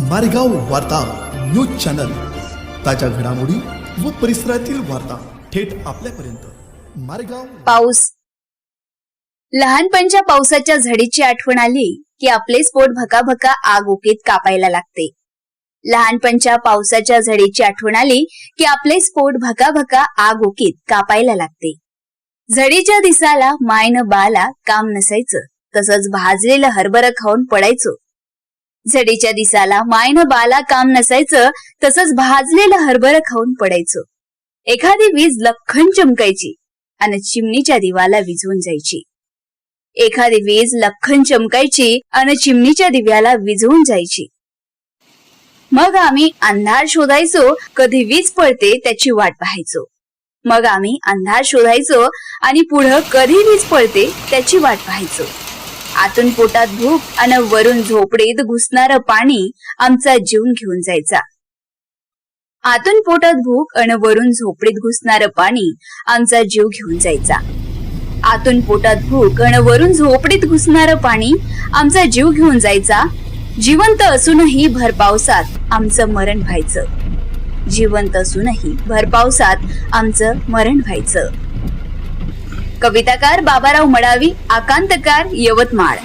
मारेगाव वार्ता news channel. ताज्या घडामोडी व परिसरातील वार्ता थेट आपल्यापर्यंत. मारेगाव पाऊस. लहानपणच्या पावसाच्या झडीची आठवण आली की आपले स्पोट भकाभका आग ओकेत कापायला लागते. लहानपणच्या पावसाच्या झडीची आठवण आली की आपले स्पोट भकाभका आग ओकेत कापायला लागते. झडीच्या दिसाला मायनं बाला काम नसायचं. तसंच भाजलेलं हरभरं खाऊन पडायचो. झडीच्या दिसाला मायनं बाला काम नसायचं तसंच भाजलेलं हरभरं खाऊन पडायचो. एखादी वीज लखन चमकायची आणि चिमणीच्या दिवाला विझवून जायची. एखादी वीज लखन चमकायची आणि चिमणीच्या दिव्याला विझवून जायची. मग आम्ही अंधार शोधायचो कधी वीज पडते त्याची वाट पाहायचो. मग आम्ही अंधार शोधायचो आणि पुढं कधी वीज पडते त्याची वाट पाहायचो. आतून पोटात भूक आणि वरून झोपडीत घुसणारं पाणी आमचा जीव घेऊन जायचा. आतून पोटात भूक आणि वरून झोपडीत घुसणारं पाणी आमचा जीव घेऊन जायचा. आतून पोटात भूक आणि वरून झोपडीत घुसणारं पाणी आमचा जीव घेऊन जायचा. जिवंत असूनही भर पावसात आमचं मरण व्हायचं. जिवंत असूनही भर पावसात आमचं मरण व्हायचं. कविताकार बाबाराव मडावी आकांतकार यवतमाळ.